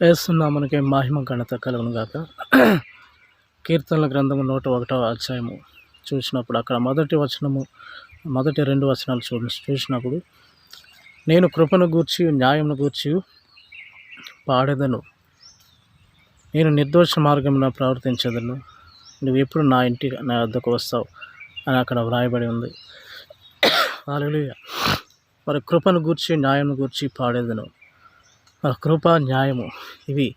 వేస్తున్నా మనకి మహిమ ఘనత కలుగును గాక. కీర్తనల గ్రంథము నూట ఒకటవ అధ్యాయము. చూసినప్పుడు అక్కడ మొదటి వచనము మొదటి రెండు వచనాలు చూ చూసినప్పుడు నేను కృపను గూర్చి న్యాయమును గూర్చి పాడేదను. నేను నిర్దోష మార్గమున ప్రవర్తించదను. నువ్వు ఎప్పుడు నా ఇంటి నా వద్దకు వస్తావు అని అక్కడ వ్రాయబడి ఉంది. అలాగే మరి కృపను గూర్చి న్యాయమును గూర్చి పాడేదను. కృప న్యాయము ఇవి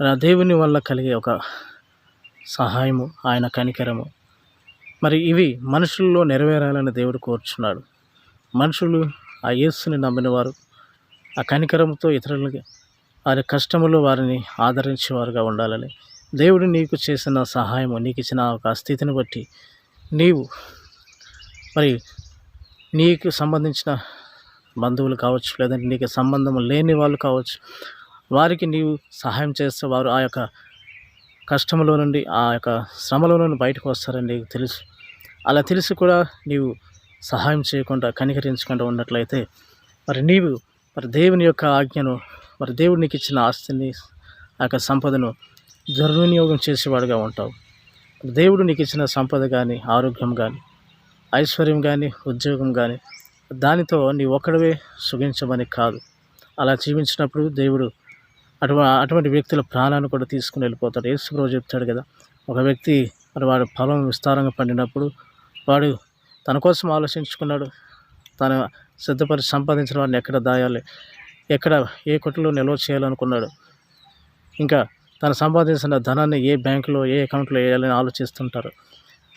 నా దేవుని వల్ల కలిగే ఒక సహాయము ఆయన కనికరము. మరి ఇవి మనుషుల్లో నెరవేరాలని దేవుడు కోరుచున్నాడు. మనుషులు ఆ యేసుని నమ్మిన వారు ఆ కనికరంతో ఇతరులకి వారి కష్టములో వారిని ఆదరించేవారుగా ఉండాలని దేవుడు నీకు చేసిన సహాయము నీకు ఇచ్చిన ఒక స్థితిని బట్టి నీవు మరి నీకు సంబంధించిన బంధువులు కావచ్చు లేదంటే నీకు సంబంధం లేని వాళ్ళు కావచ్చు వారికి నీవు సహాయం చేస్తే వారు ఆ యొక్క కష్టంలో నుండి ఆ యొక్క శ్రమలో నుండి బయటకు వస్తారని నీకు తెలుసు. అలా తెలిసి కూడా నీవు సహాయం చేయకుండా కనికరించకుండా ఉన్నట్లయితే మరి నీవు మరి దేవుని యొక్క ఆజ్ఞను మరి దేవుడు నీకు ఇచ్చిన ఆస్తిని ఆ యొక్క సంపదను దుర్వినియోగం చేసేవాడుగా ఉంటావు. దేవుడు నీకు ఇచ్చిన సంపద కానీ ఆరోగ్యం కానీ ఐశ్వర్యం కానీ ఉద్యోగం కానీ దానితో నీ ఒక్కడవే సుఖించమని కాదు. అలా జీవించినప్పుడు దేవుడు అటు అటువంటి వ్యక్తుల ప్రాణాన్ని కూడా తీసుకుని వెళ్ళిపోతాడు. యేసుప్రభు చెప్తాడు కదా ఒక వ్యక్తి మరి వాడు ఫలం విస్తారంగా పండినప్పుడు వాడు తన కోసం ఆలోచించుకున్నాడు. తను సిద్ధపరిచి సంపాదించిన వాడిని ఎక్కడ దాయాలి? ఎక్కడ ఏ కొట్టులో నిల్వ చేయాలనుకున్నాడు? ఇంకా తను సంపాదించిన ధనాన్ని ఏ బ్యాంకులో ఏ అకౌంట్లో వేయాలని ఆలోచిస్తుంటారు.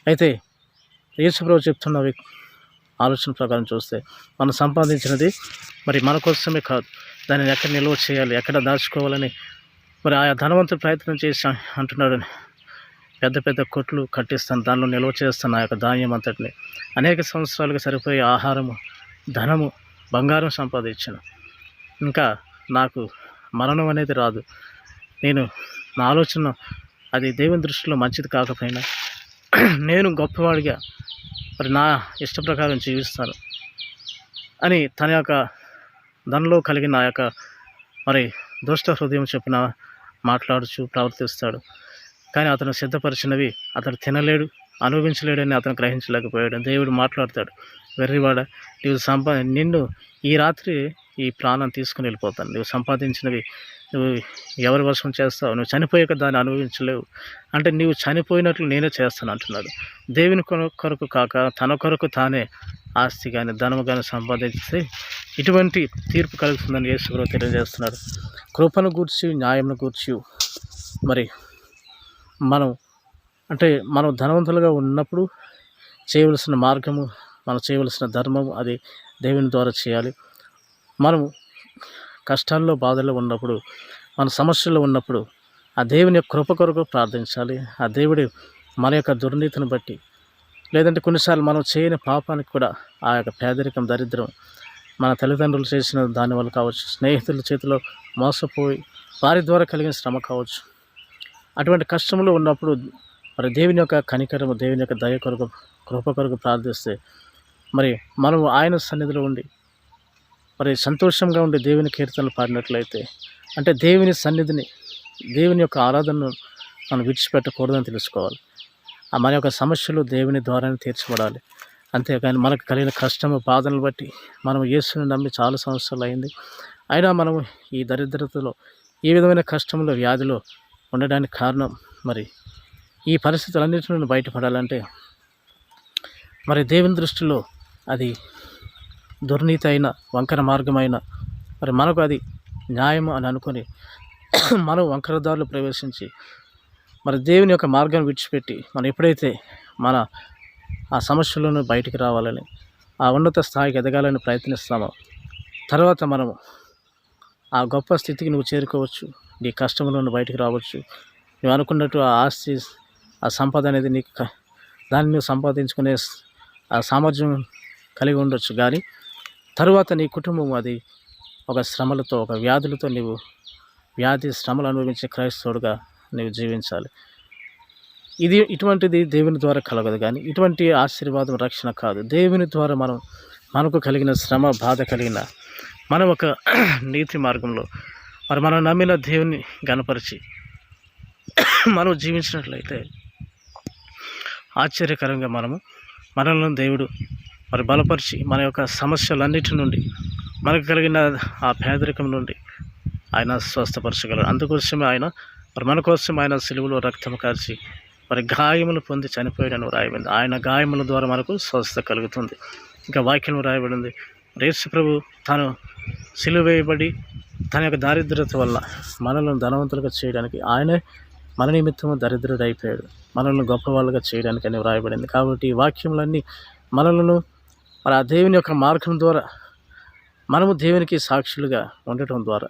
అయితే యేసుప్రభు చెప్తున్న ఆలోచన ప్రకారం చూస్తే మనం సంపాదించినది మరి మన కోసమే కాదు. దానిని ఎక్కడ నిల్వ చేయాలి? ఎక్కడ దాచుకోవాలని మరి ఆయా ధనవంతుడు ప్రయత్నం చేసి అంటున్నాడు పెద్ద పెద్ద కొట్లు కట్టిస్తాను దానిలో నిల్వ చేస్తాను ఆ యొక్క ధాన్యం అంతటిని. అనేక సంవత్సరాలకు సరిపోయే ఆహారము ధనము బంగారం సంపాదించాను. ఇంకా నాకు మరణం అనేది రాదు. నేను నా ఆలోచన అది దేవుని దృష్టిలో మంచిది కాకపోయినా నేను గొప్పవాడిగా మరి నా ఇష్ట ప్రకారం జీవిస్తాను అని తన యొక్క దానిలో కలిగిన నా యొక్క మరి దుష్ట హృదయం చెప్పిన మాట్లాడుచు ప్రవర్తిస్తాడు. కానీ అతను సిద్ధపరిచినవి అతను తినలేడు అనుభవించలేడని అతను గ్రహించలేకపోయాడు. దేవుడు మాట్లాడతాడు. వెర్రివాడ నువ్వు సంపా నిన్ను ఈ రాత్రి ఈ ప్రాణం తీసుకుని వెళ్ళిపోతాను. నువ్వు సంపాదించినవి నువ్వు ఎవరి వశం చేస్తావు? నువ్వు చనిపోయాక దాన్ని అనుభవించలేవు. అంటే నీవు చనిపోయినట్లు నేనే చేస్తాను అంటున్నాడు. దేవుని కొరకు కాక తన కొరకు తానే ఆస్తి కానీ ధనము కానీ సంపాదిస్తే ఇటువంటి తీర్పు కలుగుతుందని యేసుగురు తెలియజేస్తున్నారు. కృపను గూర్చి న్యాయంను గూర్చి మరి మనం అంటే మనం ధనవంతులుగా ఉన్నప్పుడు చేయవలసిన మార్గము మనం చేయవలసిన ధర్మం అది దేవుని ద్వారా చేయాలి. మనము కష్టాల్లో బాధల్లో ఉన్నప్పుడు మన సమస్యల్లో ఉన్నప్పుడు ఆ దేవుని యొక్క కృప కొరకు ప్రార్థించాలి. ఆ దేవుడి మన యొక్క దుర్నీతిని బట్టి లేదంటే కొన్నిసార్లు మనం చేయని పాపానికి కూడా ఆ యొక్క పేదరికం దరిద్రం మన తల్లిదండ్రులు చేసిన దాని వల్ల కావచ్చు స్నేహితుల చేతిలో మోసపోయి వారి ద్వారా కలిగిన శ్రమ కావచ్చు. అటువంటి కష్టంలో ఉన్నప్పుడు మరి దేవుని యొక్క కనికరము దేవుని యొక్క దయ కొరకు కృప కొరకు ప్రార్థిస్తే మరి మనం ఆయన సన్నిధిలో ఉండి మరి సంతోషంగా ఉండి దేవుని కీర్తనలు పాడినట్లయితే అంటే దేవుని సన్నిధిని దేవుని యొక్క ఆరాధనను మనం విడిచిపెట్టకూడదని తెలుసుకోవాలి. ఆ మన యొక్క సమస్యలు దేవుని ద్వారానే తీర్చబడాలి. అంతేకాని మనకు కలిగిన కష్టము బాధలను బట్టి మనం యేసుని నమ్మి చాలా సంవత్సరాలు అయింది. అయినా మనము ఈ దరిద్రతలో ఈ విధమైన కష్టంలో వ్యాధిలో ఉండడానికి కారణం మరి ఈ పరిస్థితులన్నిటి నుండి బయటపడాలంటే మరి దేవుని దృష్టిలో అది దుర్నీతి అయిన వంకర మార్గమైన. మరి మనకు అది న్యాయం అని అనుకొని మనం వంకరదారులు ప్రవేశించి మరి దేవుని యొక్క మార్గాన్ని విడిచిపెట్టి మనం ఎప్పుడైతే మన ఆ సమస్యలను బయటికి రావాలని ఆ ఉన్నత స్థాయికి ఎదగాలని ప్రయత్నిస్తామో తర్వాత మనము ఆ గొప్ప స్థితికి నువ్వు చేరుకోవచ్చు నీ కష్టంలో బయటికి రావచ్చు. నువ్వు అనుకున్నట్టు ఆ ఆస్తి ఆ సంపద అనేది నీకు దాన్ని నువ్వు సంపాదించుకునే ఆ సామర్థ్యం కలిగి ఉండొచ్చు. కానీ తరువాత నీ కుటుంబం అది ఒక శ్రమలతో ఒక వ్యాధులతో నీవు వ్యాధి శ్రమలు అనుభవించే క్రైస్తవుడుగా నీవు జీవించాలి. ఇది ఇటువంటిది దేవుని ద్వారా కలగదు. కానీ ఇటువంటి ఆశీర్వాదం రక్షణ కాదు. దేవుని ద్వారా మనం మనకు కలిగిన శ్రమ బాధ కలిగిన మనం ఒక నీతి మార్గంలో మరి మనం నమ్మిన దేవుని గనపరిచి మనం జీవించినట్లయితే ఆశ్చర్యకరంగా మనము మనల్ని దేవుడు మరి బలపరిచి మన యొక్క సమస్యలన్నిటి నుండి మనకు కలిగిన ఆ పేదరికం నుండి ఆయన స్వస్థపరచగలరు అందుకోసమే ఆయన మరి మన కోసం ఆయన సిలువలో రక్తం కార్చి మరి గాయములు పొంది చనిపోయాడని రాయబడింది ఆయన గాయముల ద్వారా మనకు స్వస్థత కలుగుతుంది. ఇంకా వాక్యం రాయబడింది రేసు ప్రభు తాను సిలువేయబడి తన యొక్క దారిద్రత వల్ల మనల్ని ధనవంతులుగా చేయడానికి ఆయనే మన నిమిత్తము దరిద్రుడైపోయాడు. మనల్ని గొప్పవాళ్ళుగా చేయడానికి అని వ్రాయబడింది. కాబట్టి ఈ వాక్యములన్నీ మనలను మరి ఆ దేవుని యొక్క మార్గం ద్వారా మనము దేవునికి సాక్షులుగా ఉండటం ద్వారా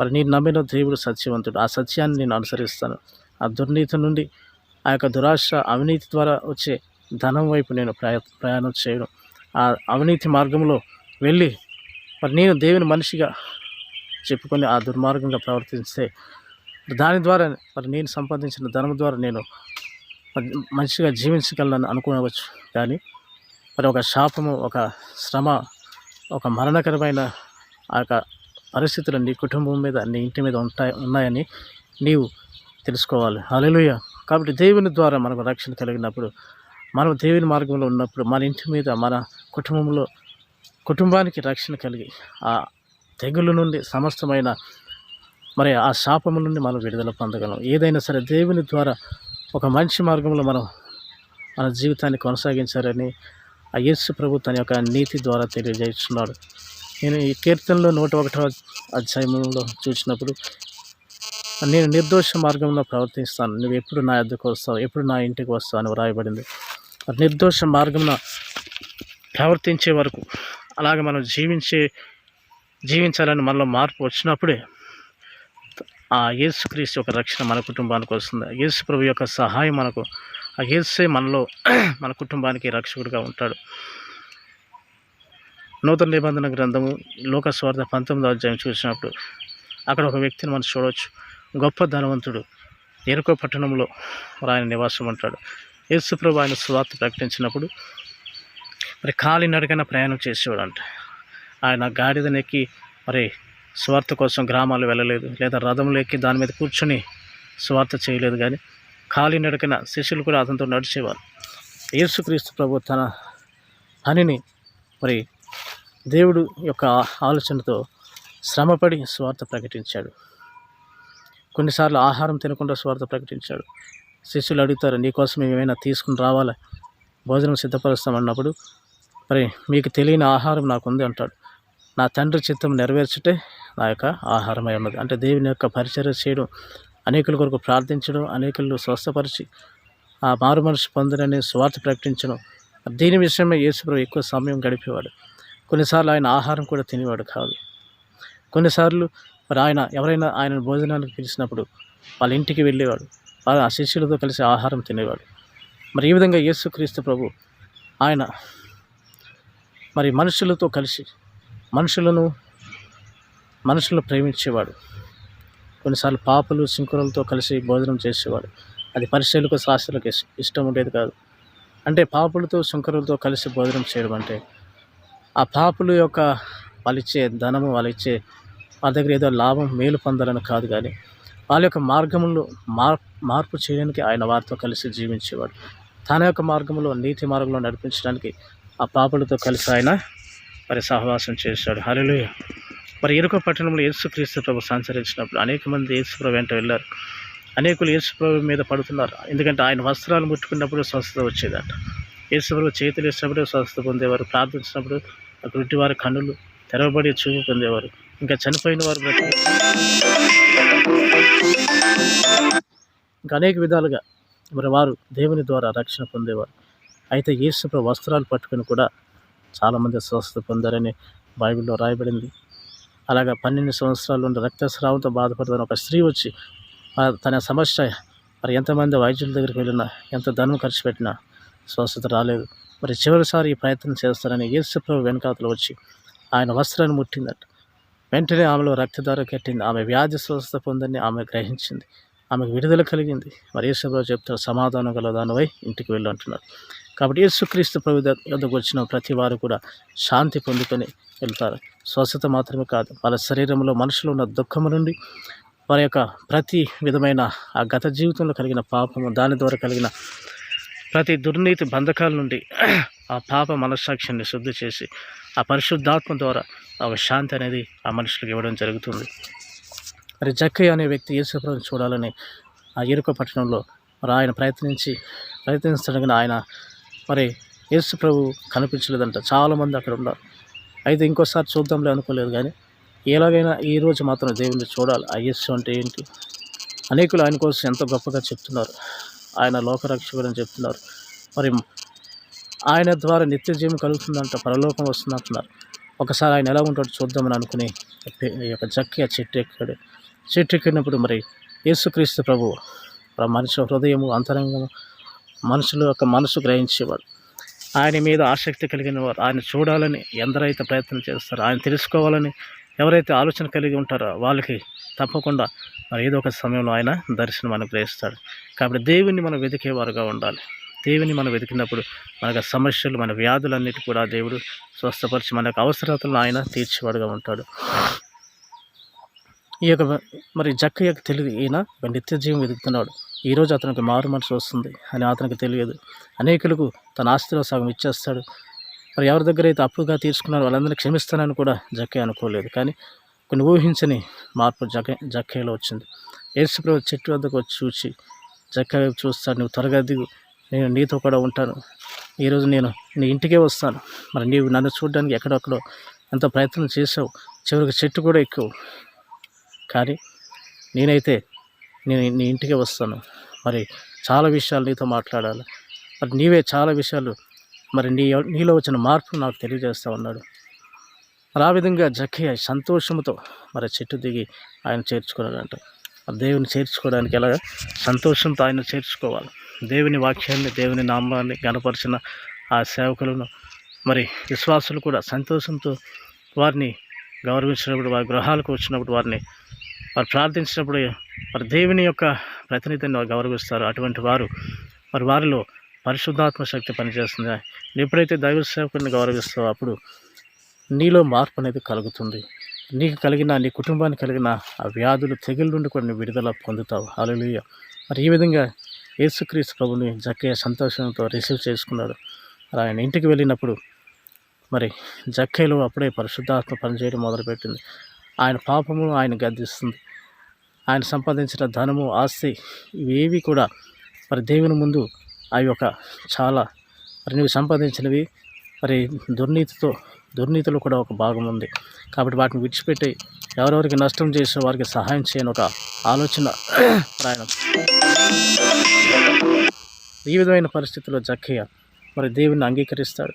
మరి నేను నమ్మిన దేవుడు సత్యవంతుడు. ఆ సత్యాన్ని నేను అనుసరిస్తాను. ఆ దుర్నీతి నుండి ఆ యొక్క దురాశ అవినీతి ద్వారా వచ్చే ధనం వైపు నేను ప్రయా ప్రయాణం చేయడం ఆ అవినీతి మార్గంలో వెళ్ళి మరి నేను దేవుని మనిషిగా చెప్పుకొని ఆ దుర్మార్గంగా ప్రవర్తిస్తే దాని ద్వారా మరి నేను సంపాదించిన ధనం ద్వారా నేను మంచిగా జీవించగలను అనుకోవచ్చు. కానీ మరి ఒక శాపము ఒక శ్రమ ఒక మరణకరమైన ఆ యొక్క పరిస్థితులు నీ కుటుంబం మీద నీ ఇంటి మీద ఉంటాయి ఉన్నాయని నీవు తెలుసుకోవాలి. అలెలుయ కాబట్టి దేవుని ద్వారా మనకు రక్షణ కలిగినప్పుడు మనం దేవుని మార్గంలో ఉన్నప్పుడు మన ఇంటి మీద మన కుటుంబంలో కుటుంబానికి రక్షణ కలిగి ఆ తెగులు నుండి సమస్తమైన మరి ఆ శాపము నుండి మనం విడుదల పొందగలం. ఏదైనా సరే దేవుని ద్వారా ఒక మంచి మార్గంలో మనం మన జీవితాన్ని కొనసాగించారని ఆ యేసు ప్రభు తన యొక్క నీతి ద్వారా తెలియజేస్తున్నాడు. నేను ఈ కీర్తనలో నూట ఒకటో అధ్యాయంలో చూసినప్పుడు నేను నిర్దోష మార్గంలో ప్రవర్తిస్తాను నువ్వు ఎప్పుడు నా ఎద్దకు వస్తావు ఎప్పుడు నా ఇంటికి వస్తావు అని వ్రాయబడింది. నిర్దోష మార్గంన ప్రవర్తించే వరకు అలాగే మనం జీవించే జీవించాలని మనలో మార్పు వచ్చినప్పుడే ఆ యేసుక్రీస్తు యొక్క రక్షణ మన కుటుంబానికి వస్తుంది. యేసు ప్రభు యొక్క సహాయం మనకు ఆ యేసే మనలో మన కుటుంబానికి రక్షకుడిగా ఉంటాడు. నూతన నిబంధన గ్రంథము లోకస్వార్థ పంతొమ్మిదో అధ్యాయం చూసినప్పుడు అక్కడ ఒక వ్యక్తిని మనం చూడవచ్చు. గొప్ప ధనవంతుడు ఎరుకో పట్టణంలో ఆయన నివాసం ఉంటాడు. యేసుప్రభు ఆయన స్వార్థ ప్రకటించినప్పుడు మరి కాలినడకన ప్రయాణం చేసేవాడు అంట ఆయన గాడిదనెక్కి మరి స్వార్థ కోసం గ్రామాలు వెళ్ళలేదు లేదా రథంలో ఎక్కి దాని మీద కూర్చొని స్వార్థ చేయలేదు కానీ కాలినడకన శిష్యులు కూడా అతనితో నడిచేవారు. యేసుక్రీస్తు ప్రభు తన పనిని మరి దేవుడు యొక్క ఆలోచనతో శ్రమపడి స్వార్థ ప్రకటించాడు. కొన్నిసార్లు ఆహారం తినకుండా స్వార్థ ప్రకటించాడు. శిష్యులు అడుగుతారు నీకోసం ఏమైనా తీసుకుని రావాలా? భోజనం సిద్ధపరుస్తామన్నప్పుడు మరి మీకు తెలియని ఆహారం నాకు ఉంది అంటాడు. నా తండ్రి చిత్తం నెరవేర్చుటే నా యొక్క ఆహారమై ఉన్నది. అంటే దేవుని యొక్క పరిచర్య చేయడం అనేకుల కొరకు ప్రార్థించడం అనేకులు స్వస్థపరిచి ఆ మారు మనసు పొందడని స్వార్థ ప్రకటించడం. దీని విషయమే యేసుప్రభు ఎక్కువ సమయం గడిపేవాడు. కొన్నిసార్లు ఆయన ఆహారం కూడా తినేవాడు కాదు. కొన్నిసార్లు మరి ఆయన ఎవరైనా ఆయన భోజనానికి పిలిచినప్పుడు వాళ్ళ ఇంటికి వెళ్ళేవాడు. వాళ్ళ ఆ శిష్యులతో కలిసి ఆహారం తినేవాడు. మరి ఈ విధంగా యేసుక్రీస్తు ప్రభు ఆయన మరి మనుషులతో కలిసి మనుషులను మనుషులను ప్రేమించేవాడు. కొన్నిసార్లు పాపలు శంకులతో కలిసి భోజనం చేసేవాడు. అది పరిశీలకు శాస్త్రులకు ఇష్టం ఉండేది కాదు. అంటే పాపులతో శంకరులతో కలిసి భోజనం చేయడం అంటే ఆ పాపుల యొక్క వాళ్ళిచ్చే ధనము వాళ్ళిచ్చే వాళ్ళ దగ్గర ఏదో లాభం మేలు పొందాలని కాదు కానీ వాళ్ళ యొక్క మార్గములు మార్ మార్పు చేయడానికి ఆయన వారితో కలిసి జీవించేవాడు. తన యొక్క మార్గంలో నీతి మార్గంలో నడిపించడానికి ఆ పాపులతో కలిసి ఆయన మరి సహవాసం చేశాడు. హరిలోయ మరి ఎరుక పట్టణంలో యేసుక్రీస్తు ప్రభు సంచరించినప్పుడు అనేక మంది యేసుప్రభు వెంట వెళ్ళారు. అనేకులు యేసుప్రభు మీద పడుతున్నారు. ఎందుకంటే ఆయన వస్త్రాలు ముట్టుకున్నప్పుడు స్వస్థత వచ్చేదట. యేసుప్రభు చేతులు వేసినప్పుడు స్వస్థత పొందేవారు. ప్రార్థించినప్పుడు ఆ గుడ్డివారి కన్నులు తెరవబడి చూపు పొందేవారు. ఇంకా చనిపోయిన వారు ఇంకా అనేక విధాలుగా మరి వారు దేవుని ద్వారా రక్షణ పొందేవారు. అయితే యేసుప్రభు వస్త్రాలు పట్టుకొని కూడా చాలామంది స్వస్థత పొందారని బైబిల్లో రాయబడింది. అలాగా పన్నెండు సంవత్సరాల నుండి రక్తస్రావంతో బాధపడుతున్న ఒక స్త్రీ వచ్చి తన సమస్య మరి ఎంతమంది వైద్యుల దగ్గరికి వెళ్ళినా ఎంత ధనం ఖర్చు పెట్టినా స్వస్థత రాలేదు. మరి చివరిసారి ఈ ప్రయత్నం చేస్తారని యేసుప్రభు వెనకాతలు వచ్చి ఆయన వస్త్రాన్ని ముట్టిందట. వెంటనే ఆమెలో రక్తధార కట్టింది. ఆమె వ్యాధి స్వస్థత పొందని ఆమె గ్రహించింది. ఆమెకు విడుదల కలిగింది. మరి యేసుప్రభు చెప్తారు సమాధానం గల దానివై ఇంటికి వెళ్ళు అంటున్నారు కాబట్టి యేసుక్రీస్తు ప్రభు యొద్దకు వచ్చిన ప్రతి వారు కూడా శాంతి పొందుకొని వెళ్తారు. స్వస్థత మాత్రమే కాదు వాళ్ళ శరీరంలో మనుషులు ఉన్న దుఃఖము నుండి వారి యొక్క ప్రతి విధమైన ఆ గత జీవితంలో కలిగిన పాపము దాని ద్వారా కలిగిన ప్రతి దుర్నీతి బంధకాల నుండి ఆ పాప మనస్సాక్షిని శుద్ధి చేసి ఆ పరిశుద్ధాత్మ ద్వారా ఒక శాంతి అనేది ఆ మనుషులకు ఇవ్వడం జరుగుతుంది. మరి జక్కయ్య అనే వ్యక్తి యేసుప్రభుని చూడాలని ఆ ఎరుక పట్టణంలో మరి ఆయన ప్రయత్నించి ప్రయత్నించడానికి ఆయన మరి యేసు ప్రభు కనిపించలేదంట. చాలామంది అక్కడ ఉన్నారు. అయితే ఇంకోసారి చూద్దాంలే అనుకోలేదు కానీ ఎలాగైనా ఈరోజు మాత్రం దేవుణ్ణి చూడాలి. ఆ యేసు అంటే ఏంటి? అనేకులు ఆయన కోసం ఎంతో గొప్పగా చెప్తున్నారు. ఆయన లోకరక్షకుడు అని చెప్తున్నారు. మరి ఆయన ద్వారా నిత్య జీవం కలుగుతుందంట. పరలోకం వస్తుందంటున్నారు ఒకసారి ఆయన ఎలా ఉంటాడో చూద్దామని అనుకుని ఈ యొక్క జక్కి ఆ చెట్టు ఎక్కాడు. చెట్టు ఎక్కినప్పుడు మరి యేసుక్రీస్తు ప్రభు మనిషి హృదయము అంతరంగము మనుషుల యొక్క మనసు గ్రహించేవాడు. ఆయన మీద ఆసక్తి కలిగిన వారు ఆయన చూడాలని ఎందరైతే ప్రయత్నం చేస్తారో ఆయన తెలుసుకోవాలని ఎవరైతే ఆలోచన కలిగి ఉంటారో వాళ్ళకి తప్పకుండా మరి ఏదో ఒక సమయంలో ఆయన దర్శనం అనుగ్రహిస్తాడు కాబట్టి దేవుణ్ణి మనం వెతికేవారుగా ఉండాలి. దేవుని మనం వెతికినప్పుడు మనకు సమస్యలు మన వ్యాధులన్నిటి కూడా దేవుడు స్వస్థపరిచి మన యొక్క అవసరతలను ఆయన తీర్చేవాడుగా ఉంటాడు. ఈ యొక్క మరి జక్క యొక్క తెలివి ఈయన నిత్య జీవం వెతుకుతున్నాడు. ఈరోజు అతనికి మారు మనసు వస్తుంది అని అతనికి తెలియదు. అనేకులకు తన ఆస్తిలో సగం ఇచ్చేస్తాడు. మరి ఎవరి దగ్గర అయితే అప్పుగా తీసుకున్నారో వాళ్ళందరినీ క్షమిస్తానని కూడా జక్కే అనుకోలేదు. కానీ కొన్ని ఊహించని మార్పు జకే జక్కేలో వచ్చింది. ఏసుప్రభు చెట్టు వద్దకు వచ్చి చూసి జక్కయ్య వైపు చూస్తాడు నువ్వు త్వరగా దిగు. నేను నీతో కూడా ఉంటాను. ఈరోజు నేను నీ ఇంటికే వస్తాను. మరి నీవు నన్ను చూడడానికి ఎక్కడొక్కడో ఎంతో ప్రయత్నం చేసావు చివరికి చెట్టు కూడా ఎక్కువ. కానీ నేనైతే నేను నీ ఇంటికి వస్తాను. మరి చాలా విషయాలు నీతో మాట్లాడాలి. మరి నీవే చాలా విషయాలు మరి నీ నీలో వచ్చిన మార్పు నాకు తెలియజేస్తా ఉన్నాడు. మరి ఆ విధంగా జక్కయ్య సంతోషంతో మరి చెట్టు దిగి ఆయన చేర్చుకున్నాడంట. మరి దేవుని చేర్చుకోవడానికి ఎలాగ సంతోషంతో ఆయన చేర్చుకోవాలి. దేవుని వాక్యాన్ని దేవుని నామాన్ని గనపరిచిన ఆ సేవకులను మరి విశ్వాసులు కూడా సంతోషంతో వారిని గౌరవించినప్పుడు వారి గృహాలకు వచ్చినప్పుడు వారిని వారు ప్రార్థించినప్పుడు మరి దేవుని యొక్క ప్రతినిధిని గౌరవిస్తారు. అటువంటి వారు మరి వారిలో పరిశుద్ధాత్మ శక్తి పనిచేస్తుంది. ఎప్పుడైతే దైవ సేవకుని గౌరవిస్తావో అప్పుడు నీలో మార్పు అనేది కలుగుతుంది. నీకు కలిగిన నీ కుటుంబానికి కలిగిన ఆ వ్యాధులు తెగుల నుండి కూడా విడుదల పొందుతావు. హల్లెలూయా. మరి ఈ విధంగా యేసుక్రీస్తు ప్రభుని జక్కయ్య సంతోషంతో రిసీవ్ చేసుకున్నాడు. మరి ఆయన ఇంటికి వెళ్ళినప్పుడు మరి జక్కయ్యలో అప్పుడే పరిశుద్ధాత్మ పనిచేయడం మొదలుపెట్టింది. ఆయన పాపము ఆయన గద్దిస్తుంది. ఆయన సంపాదించిన ధనము ఆస్తి ఇవేవి కూడా మరి దేవుని ముందు అవి ఒక చాలా మరి నువ్వు సంపాదించినవి మరి దుర్నీతితో దుర్నీతిలో కూడా ఒక భాగం ఉంది. కాబట్టి వాటిని విడిచిపెట్టి ఎవరెవరికి నష్టం చేసే వారికి సహాయం చేయని ఒక ఆలోచన ప్రయాణం ఈ విధమైన పరిస్థితుల్లో జక్కయ్య మరి దేవుని అంగీకరిస్తాడు.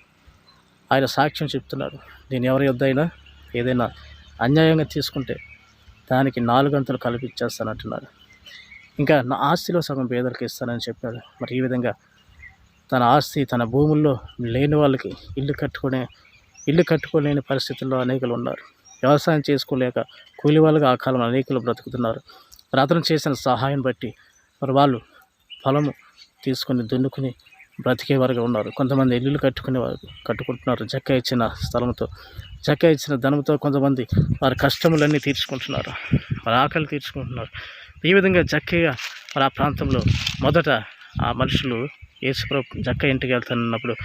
ఆయన సాక్ష్యం చెప్తున్నాడు. నేను ఎవరి యొద్దైనా ఏదైనా అన్యాయంగా తీసుకుంటే దానికి నాలుగంతలు కలిపి ఇచ్చేస్తానంటున్నాడు. ఇంకా నా ఆస్తిలో సగం పేదలకు ఇస్తానని చెప్పాడు. మరి ఈ విధంగా తన ఆస్తి తన భూముల్లో లేని వాళ్ళకి ఇల్లు కట్టుకునే ఇల్లు కట్టుకోలేని పరిస్థితుల్లో అనేకలు ఉన్నారు. వ్యవసాయం చేసుకోలేక కూలి వాళ్ళగా ఆ కాలం అనేకులు బ్రతుకుతున్నారు. ప్రార్థన చేసిన సహాయం బట్టి మరి వాళ్ళు పొలము తీసుకొని దున్నుకుని బ్రతికే వారుగా ఉన్నారు. కొంతమంది ఇల్లులు కట్టుకునేవారు కట్టుకుంటున్నారు. జక్క ఇచ్చిన స్థలంతో జక్క ఇచ్చిన ధనంతో కొంతమంది వారి కష్టములన్నీ తీర్చుకుంటున్నారు. వారి ఆకలి తీర్చుకుంటున్నారు. ఈ విధంగా జక్కయ్య మరి ఆ ప్రాంతంలో మొదట ఆ మనుషులు యేసుప్రభు జక్క ఇంటికి వెళ్తున్నప్పుడు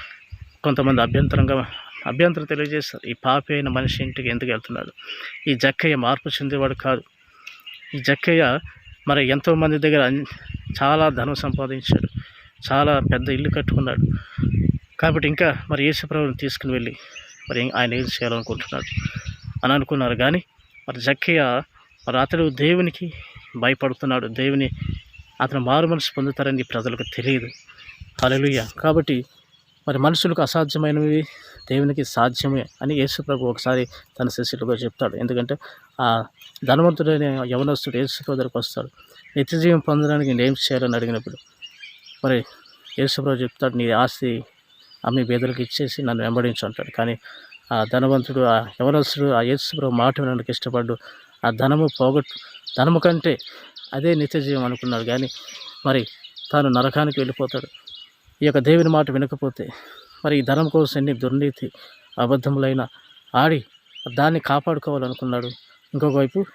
కొంతమంది అభ్యంతరంగా అభ్యంతరం తెలియజేస్తారు. ఈ పాపి అయిన మనిషి ఇంటికి ఎందుకు వెళ్తున్నాడు? ఈ జక్కయ్య మార్పు చెందేవాడు కాదు. ఈ జక్కయ్య మరి ఎంతోమంది దగ్గర చాలా ధనం సంపాదించాడు. చాలా పెద్ద ఇల్లు కట్టుకున్నాడు. కాబట్టి ఇంకా మరి యేసుప్రభుని తీసుకుని వెళ్ళి మరి ఆయన ఏం చేయాలనుకుంటున్నాడు అని అనుకున్నారు. కానీ మరి జక్కయ్య మరి అతడు దేవునికి భయపడుతున్నాడు. దేవుని అతను మారు మనసు పొందుతారని ప్రజలకు తెలియదు. హల్లెలూయ. కాబట్టి మరి మనుషులకు అసాధ్యమైనవి దేవునికి సాధ్యమే అని యేసుప్రభు ఒకసారి తన శిష్యులుగా చెప్తాడు. ఎందుకంటే ఆ ధనవంతుడైన యవనస్తుడు యేసుప్రభు దగ్గరకు వస్తాడు. నిత్యజీవం పొందడానికి నేను ఏం చేయాలని అడిగినప్పుడు మరి యేసుప్రభు చెప్తాడు నీ ఆస్తి అమ్మి బేదలకు ఇచ్చేసి నన్ను వెంబడించు అంటాడు. కానీ ఆ ధనవంతుడు ఆ యవనస్తుడు ఆ యేసుప్రభు మాట వినడానికి ఇష్టపడ్డు ఆ ధనము పోగొట్టు ధనము కంటే అదే నిత్యజీవం అనుకున్నాడు. కానీ మరి తాను నరకానికి వెళ్ళిపోతాడు. ఈ యొక్క దేవుని మాట వినకపోతే మరి ఈ ధనం కోసం ఎన్ని దుర్నీతి అబద్ధములైన ఆడి దాన్ని కాపాడుకోవాలనుకున్నాడు. ఇంకొక వైపు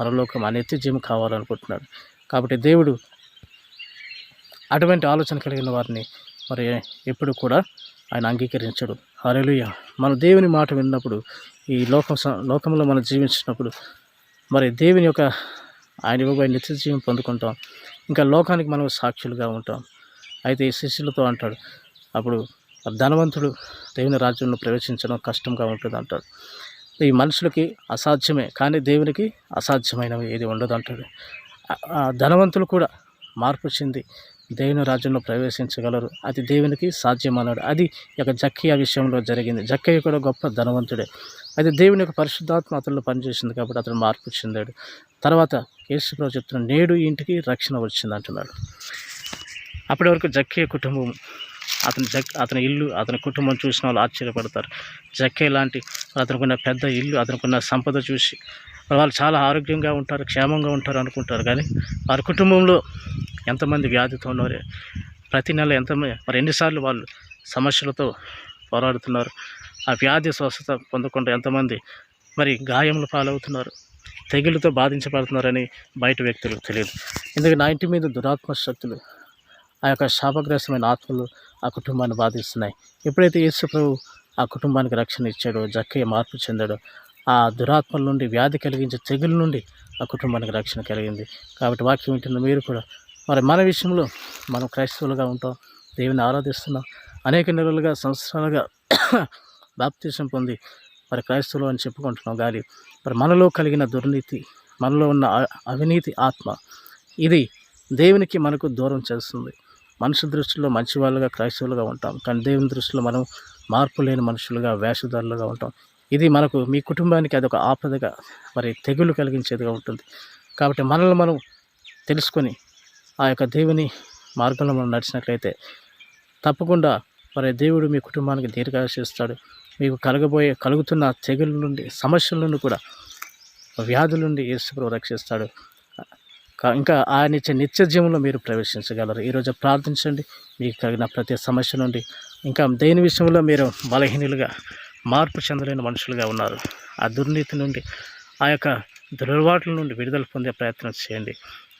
పరలోకం ఆ నిత్యజీవం కావాలనుకుంటున్నాడు. కాబట్టి దేవుడు అటువంటి ఆలోచన కలిగిన వారిని మరి ఎప్పుడు కూడా ఆయన అంగీకరించడు. హల్లెలూయా. మన దేవుని మాట విన్నప్పుడు ఈ లోకం స- లోకంలో మనం జీవించినప్పుడు మరి దేవుని యొక్క ఆయన ఇవ్వబోయే నిత్య జీవం పొందుకుంటాం. ఇంకా లోకానికి మనం సాక్షులుగా ఉంటాం. అయితే ఈ శిష్యులతో అంటాడు అప్పుడు ధనవంతుడు దేవుని రాజ్యంలో ప్రవేశించడం కష్టంగా ఉంటుంది అంటాడు. ఈ మనుషులకి అసాధ్యమే కానీ దేవునికి అసాధ్యమైనవి ఏది ఉండదు అంటాడు. ధనవంతులు కూడా మార్పు చెంది దేవుని రాజ్యంలో ప్రవేశించగలరు. అది దేవునికి సాధ్యమన్నాడు. అది ఈ యొక్క జక్కయ్య విషయంలో జరిగింది. జక్కయ్య కూడా గొప్ప ధనవంతుడే. అది దేవుని యొక్క పరిశుద్ధాత్మ అతను పనిచేసింది కాబట్టి అతను మార్పు చెందాడు. తర్వాత యేసుప్రభు చెప్తున్న నేడు ఇంటికి రక్షణ వచ్చింది అంటున్నాడు. అప్పటి వరకు జక్కయ్య కుటుంబం అతని జక్ అతని ఇల్లు అతని కుటుంబం చూసిన వాళ్ళు ఆశ్చర్యపడతారు. జక్కయ్య లాంటి అతనుకున్న పెద్ద ఇల్లు అతనుకున్న సంపద చూసి వాళ్ళు చాలా ఆరోగ్యంగా ఉంటారు క్షేమంగా ఉంటారు అనుకుంటారు. కానీ వారి కుటుంబంలో ఎంతమంది వ్యాధితో ఉన్నారు ప్రతి నెల ఎంతమంది మరి ఎన్నిసార్లు వాళ్ళు సమస్యలతో పోరాడుతున్నారు? ఆ వ్యాధి స్వస్థత పొందకుండా ఎంతమంది మరి గాయముల పాలవుతున్నారు? తెగులతో బాధించబడుతున్నారని బయట వ్యక్తులకు తెలియదు. ఎందుకంటే నా ఇంటి మీద దురాత్మ శక్తులు ఆ యొక్క శాపగ్రస్తమైన ఆత్మలు ఆ కుటుంబాన్ని బాధిస్తున్నాయి. ఎప్పుడైతే యేసు ప్రభు ఆ కుటుంబానికి రక్షణ ఇచ్చాడో జక్కయ్య మార్పు చెందాడో ఆ దురాత్మల నుండి వ్యాధి కలిగించే తెగుల నుండి ఆ కుటుంబానికి రక్షణ కలిగింది. కాబట్టి వాక్యం వింటున్న మీరు కూడా మరి మన విషయంలో మనం క్రైస్తవులుగా ఉంటాం దేవుని ఆరాధిస్తున్నాం అనేక నెలలుగా సంవత్సరాలుగా బాప్తీసం పొంది మరి క్రైస్తవులు అని చెప్పుకుంటున్నాం. కానీ మరి మనలో కలిగిన దుర్నీతి మనలో ఉన్న అ- అవినీతి ఆత్మ ఇది దేవునికి మనకు దూరం చేస్తుంది. మనుషు దృష్టిలో మంచి వాళ్ళుగా క్రైస్తవులుగా ఉంటాం. కానీ దేవుని దృష్టిలో మనం మార్పు లేని మనుషులుగా వేషధారులుగా ఉంటాం. ఇది మనకు మీ కుటుంబానికి అదొక ఆపదగా మరి తెగులు కలిగించేదిగా ఉంటుంది. కాబట్టి మనల్ని మనం తెలుసుకొని ఆ యొక్క దేవుని మార్గంలో మనం నడిచినట్లయితే తప్పకుండా మరి దేవుడు మీ కుటుంబానికి దీర్ఘాశిస్తాడు మీకు కలగబోయే కలుగుతున్న తెగుల నుండి సమస్యల నుండి కూడా వ్యాధుల నుండి యేసుప్రభు రక్షిస్తాడు. ఇంకా ఆయన ఇచ్చే నిత్య జీవంలో మీరు ప్రవేశించగలరు. ఈరోజు ప్రార్థించండి. మీకు కలిగిన ప్రతి సమస్య నుండి ఇంకా దేని విషయంలో మీరు బలహీనులుగా మార్పు చెందలేని మనుషులుగా ఉన్నారు. ఆ దుర్నీతి నుండి ఆ యొక్క దురలవాట్ల నుండి విడుదల పొందే ప్రయత్నం చేయండి.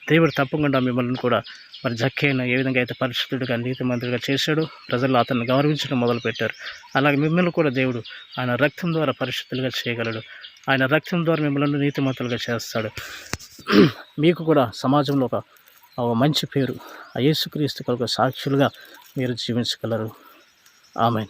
దేవుడు తప్పకుండా మిమ్మల్ని కూడా మరి జక్కైన ఏ విధంగా అయితే పరిశుద్ధుడిగా నీతిమంతుడిగా చేశాడు ప్రజలు అతన్ని గౌరవించడం మొదలుపెట్టారు. అలాగే మిమ్మల్ని కూడా దేవుడు ఆయన రక్తం ద్వారా పరిశుద్ధులుగా చేయగలడు. ఆయన రక్తం ద్వారా మిమ్మల్ని నీతిమంతులుగా చేస్తాడు. మీకు కూడా సమాజంలో ఒక ఒక మంచి పేరు ఆ యేసుక్రీస్తు కొరకు సాక్షులుగా మీరు జీవించగలరు. ఆమెన్.